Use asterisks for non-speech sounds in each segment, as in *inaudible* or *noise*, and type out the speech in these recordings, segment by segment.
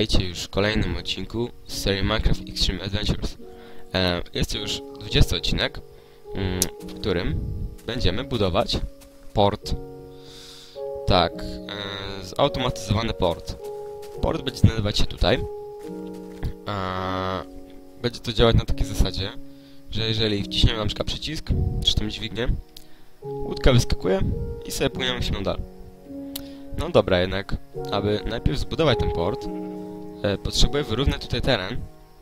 witajcie już w kolejnym odcinku z serii Minecraft Extreme Adventures. E, jest to już 20 odcinek, mm, w którym będziemy budować port. Tak, e, zautomatyzowany port. Port będzie znajdować się tutaj. E, będzie to działać na takiej zasadzie, że jeżeli wciśniemy na przykład przycisk, czy tam dźwignię, łódka wyskakuje i sobie płyniemy się nadal. No dobra, jednak, aby najpierw zbudować ten port, potrzebuję wyrównać tutaj teren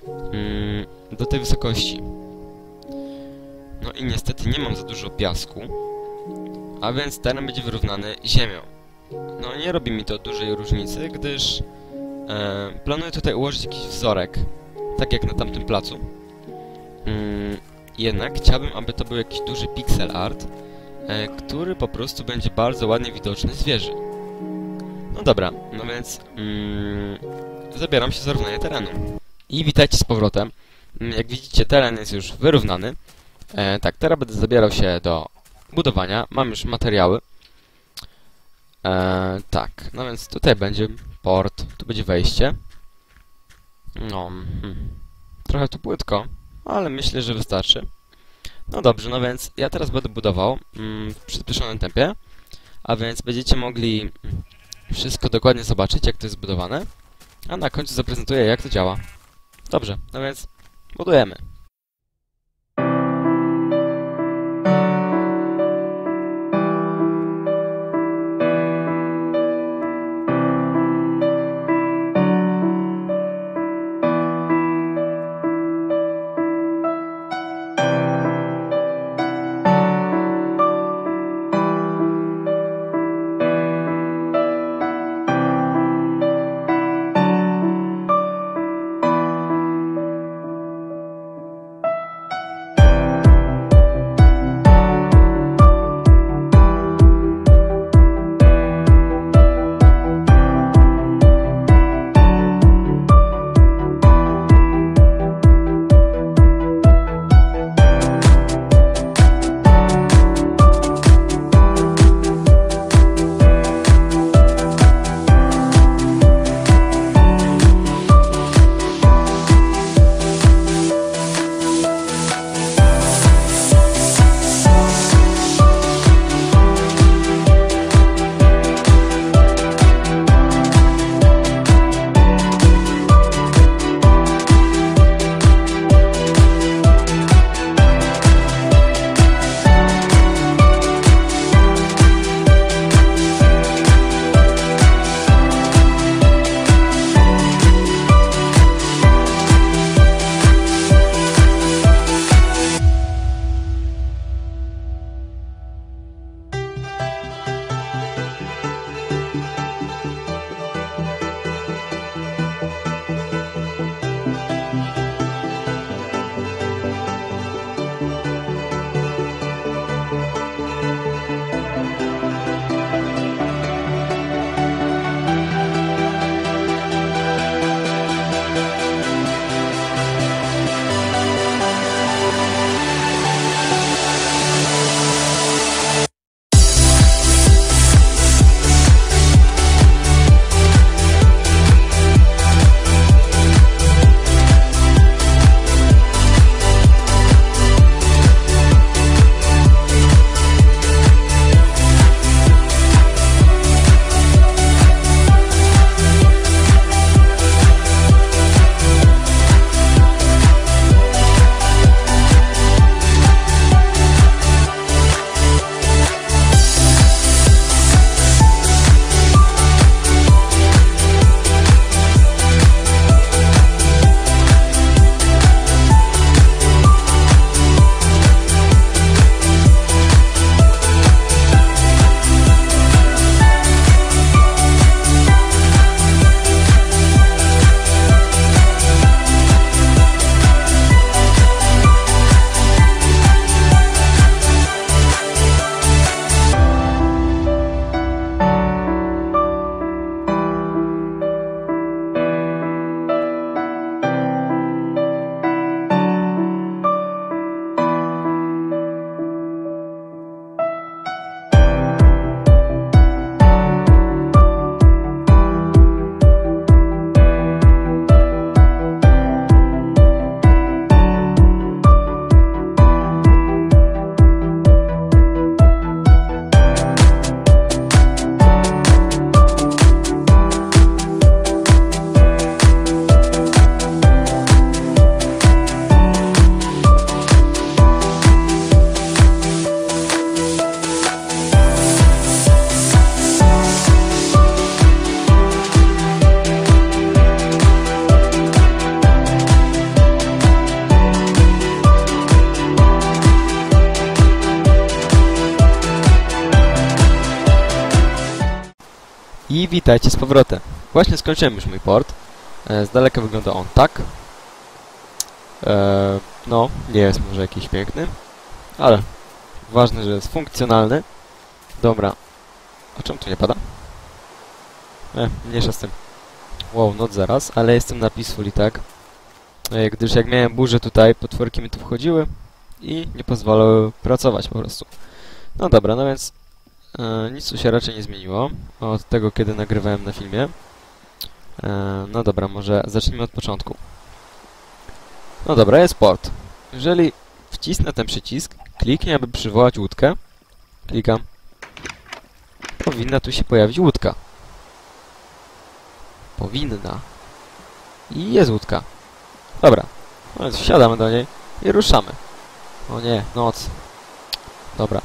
mm, do tej wysokości. No i niestety nie mam za dużo piasku, a więc teren będzie wyrównany ziemią. No nie robi mi to dużej różnicy, gdyż e, planuję tutaj ułożyć jakiś wzorek, tak jak na tamtym placu. Mm, jednak chciałbym, aby to był jakiś duży pixel art, e, który po prostu będzie bardzo ładnie widoczny z wieży. No dobra, no więc mm, zabieram się za równanie terenu. I witajcie z powrotem. Mm, Jak widzicie, teren jest już wyrównany. E, tak, teraz będę zabierał się do budowania. Mam już materiały. E, tak, no więc tutaj będzie port, tu będzie wejście. No, hmm. trochę tu płytko, ale myślę, że wystarczy. No dobrze, no więc ja teraz będę budował mm, w przyspieszonym tempie, a więc będziecie mogli wszystko dokładnie zobaczyć, jak to jest zbudowane, a na końcu zaprezentuję, jak to działa. Dobrze, no więc budujemy. I witajcie z powrotem. Właśnie skończyłem już mój port. E, z daleka wygląda on tak. E, no, nie jest może jakiś piękny, ale ważne, że jest funkcjonalny. Dobra. A czemu tu nie pada? E, mniejsza z tym. Wow, noc zaraz, ale jestem na peaceful tak. E, gdyż jak miałem burzę tutaj, potworki mi tu wchodziły i nie pozwalały pracować po prostu. No dobra, no więc e, nic tu się raczej nie zmieniło od tego, kiedy nagrywałem na filmie. E, no dobra, może zacznijmy od początku. No dobra, jest port. Jeżeli wcisnę ten przycisk, kliknę, aby przywołać łódkę, klikam, powinna tu się pojawić łódka. Powinna. I jest łódka. Dobra, no więc wsiadamy do niej i ruszamy. O nie, noc. Dobra.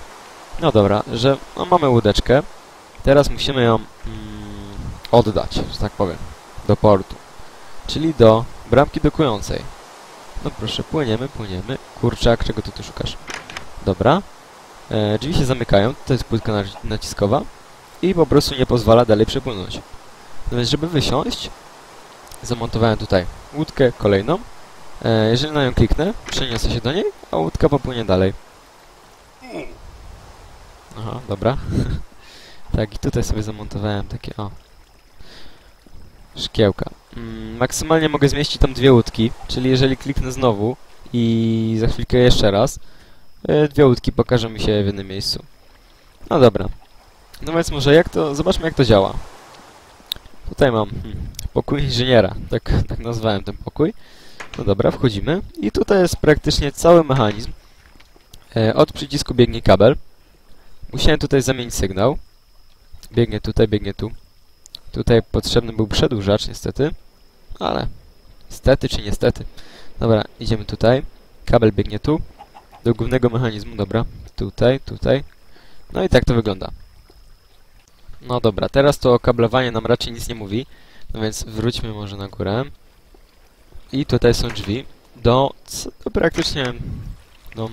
No dobra, że no, mamy łódeczkę. Teraz musimy ją mm, oddać, że tak powiem, do portu. Czyli do bramki dokującej. No proszę, płyniemy, płyniemy. Kurczak, czego ty tu szukasz? Dobra. E, drzwi się zamykają, to jest płytka naci- naciskowa i po prostu nie pozwala dalej przepłynąć. No więc, żeby wysiąść, zamontowałem tutaj łódkę kolejną. E, jeżeli na nią kliknę, przeniosę się do niej, a łódka popłynie dalej. Aha, dobra. *laughs* tak, i tutaj sobie zamontowałem takie, o, szkiełka. Mm, maksymalnie mogę zmieścić tam dwie łódki, czyli jeżeli kliknę znowu i za chwilkę jeszcze raz, e, dwie łódki pokażą mi się w jednym miejscu. No dobra. No więc może jak to, zobaczmy jak to działa. Tutaj mam hmm, pokój inżyniera, tak, *laughs* tak nazwałem ten pokój. No dobra, wchodzimy i tutaj jest praktycznie cały mechanizm. E, od przycisku biegnie kabel. Musiałem tutaj zamienić sygnał. Biegnie tutaj, biegnie tu. Tutaj potrzebny był przedłużacz niestety, ale stety czy niestety. Dobra, idziemy tutaj. Kabel biegnie tu. Do głównego mechanizmu, dobra. Tutaj, tutaj. No i tak to wygląda. No dobra, teraz to kablowanie nam raczej nic nie mówi, no więc wróćmy może na górę. I tutaj są drzwi do, do praktycznie no,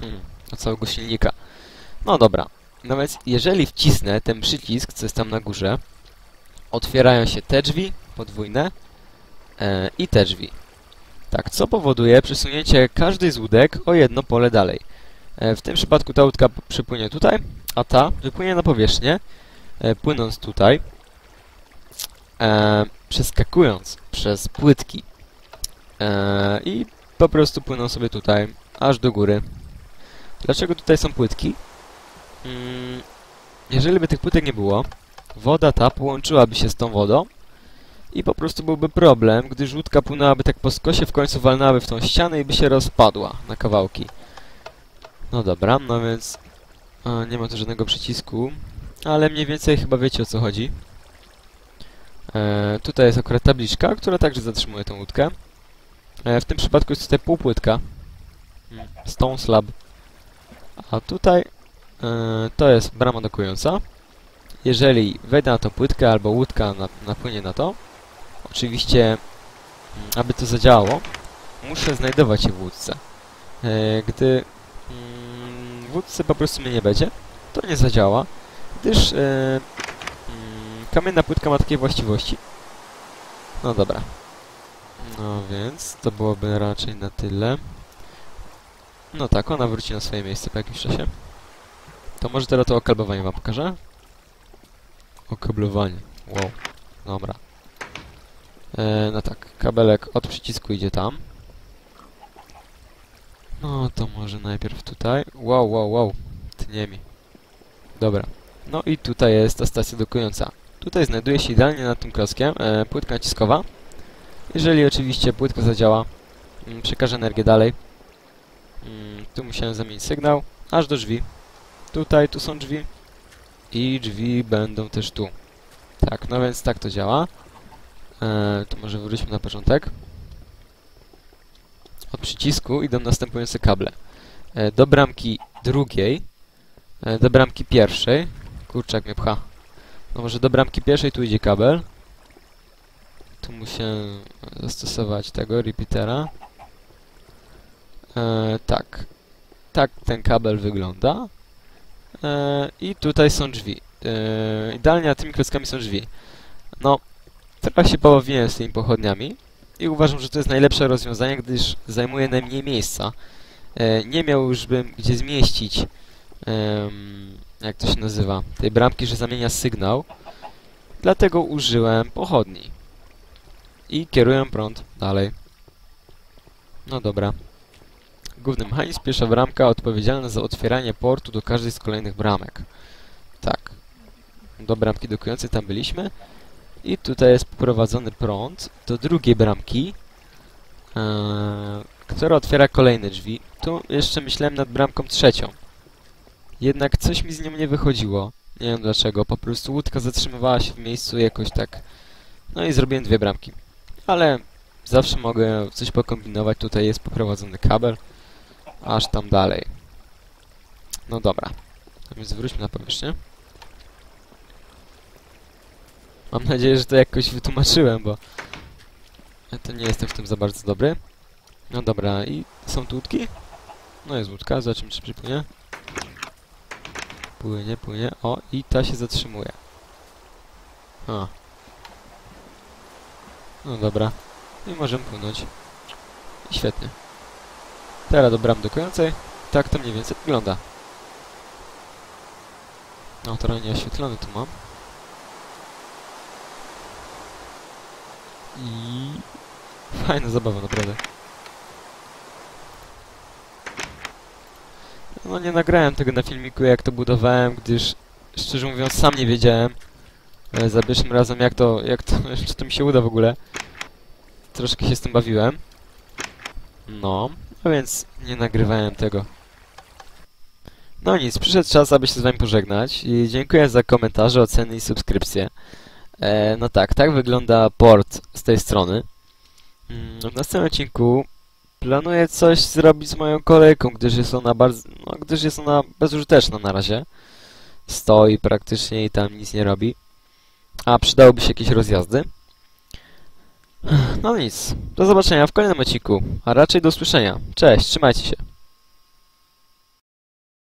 hmm, do całego silnika. No dobra, więc jeżeli wcisnę ten przycisk, co jest tam na górze, otwierają się te drzwi podwójne e, i te drzwi. Tak, co powoduje przesunięcie każdej z łódek o jedno pole dalej. E, w tym przypadku ta łódka przypłynie tutaj, a ta wypłynie na powierzchnię, e, płynąc tutaj, e, przeskakując przez płytki e, i po prostu płyną sobie tutaj, aż do góry. Dlaczego tutaj są płytki? Mm, jeżeli by tych płytek nie było, woda ta połączyłaby się z tą wodą i po prostu byłby problem, gdy żółtka płynęłaby tak po skosie, w końcu walnęłaby w tą ścianę i by się rozpadła na kawałki. No dobra, no więc a, nie ma tu żadnego przycisku, ale mniej więcej chyba wiecie o co chodzi. E, tutaj jest akurat tabliczka, która także zatrzymuje tę łódkę. E, w tym przypadku jest tutaj półpłytka. Mm, Stone slab. A tutaj e, to jest brama dokująca. Jeżeli wejdę na tą płytkę albo łódka na, napłynie na to, oczywiście, mm, aby to zadziałało, muszę znajdować się w łódce. E, gdy mm, w łódce po prostu mnie nie będzie, to nie zadziała, gdyż e, mm, kamienna płytka ma takie właściwości. No dobra. No więc, to byłoby raczej na tyle. No tak, ona wróci na swoje miejsce po jakimś czasie. To może teraz to okablowanie wam pokażę? Okablowanie. Wow. Dobra. E, no tak, kabelek od przycisku idzie tam. No to może najpierw tutaj. Wow, wow, wow. Tnie mi. Dobra. No i tutaj jest ta stacja dokująca. Tutaj znajduje się idealnie nad tym klockiem e, płytka naciskowa. Jeżeli oczywiście płytka zadziała, mm, przekaże energię dalej. Mm, tu musiałem zamienić sygnał, aż do drzwi. Tutaj, tu są drzwi. I drzwi będą też tu. Tak, no więc tak to działa. E, to może wróćmy na początek. Od przycisku idą następujące kable. E, do bramki drugiej, e, do bramki pierwszej. Kurczak mnie pcha. No może do bramki pierwszej tu idzie kabel. Tu muszę zastosować tego repeatera. E, tak. Tak ten kabel wygląda. E, I tutaj są drzwi. Yy, idealnie tymi klockami są drzwi. No, trochę się pobawiłem z tymi pochodniami i uważam, że to jest najlepsze rozwiązanie, gdyż zajmuje najmniej miejsca. E, nie miał już bym gdzie zmieścić, jak to się nazywa, tej bramki, że zamienia sygnał. Dlatego użyłem pochodni. I kieruję prąd dalej. No dobra. Główny mechanizm, pierwsza bramka odpowiedzialna za otwieranie portu do każdej z kolejnych bramek. Tak. Do bramki dokującej tam byliśmy. I tutaj jest poprowadzony prąd do drugiej bramki, e, która otwiera kolejne drzwi. Tu jeszcze myślałem nad bramką trzecią. Jednak coś mi z nią nie wychodziło. Nie wiem dlaczego, po prostu łódka zatrzymywała się w miejscu jakoś tak. No i zrobiłem dwie bramki. Ale zawsze mogę coś pokombinować. Tutaj jest poprowadzony kabel, aż tam dalej. No dobra. A więc wróćmy na powierzchnię. Mam nadzieję, że to jakoś wytłumaczyłem, bo ja to nie jestem w tym za bardzo dobry. No dobra, i są tu łódki? No jest łódka, zobaczymy czy przypłynie. Płynie, płynie. O, i ta się zatrzymuje. A. No dobra. I możemy płynąć. Świetnie. Teraz do bram dokującej. Tak to mniej więcej wygląda. No, trochę nieoświetlony tu mam. I... Fajna zabawa, naprawdę. No nie nagrałem tego na filmiku, jak to budowałem, gdyż szczerze mówiąc sam nie wiedziałem za pierwszym razem jak to, jak to, *laughs* czy to mi się uda w ogóle. Troszkę się z tym bawiłem. No, a więc nie nagrywałem tego. No nic, przyszedł czas, aby się z wami pożegnać i dziękuję za komentarze, oceny i subskrypcje. E, no tak, tak wygląda port z tej strony. Mm, W następnym odcinku planuję coś zrobić z moją kolejką, gdyż jest ona bardzo, no, gdyż jest ona bezużyteczna na razie. Stoi praktycznie i tam nic nie robi. A przydałoby się jakieś rozjazdy. No nic, do zobaczenia w kolejnym odcinku, a raczej do usłyszenia. Cześć, trzymajcie się.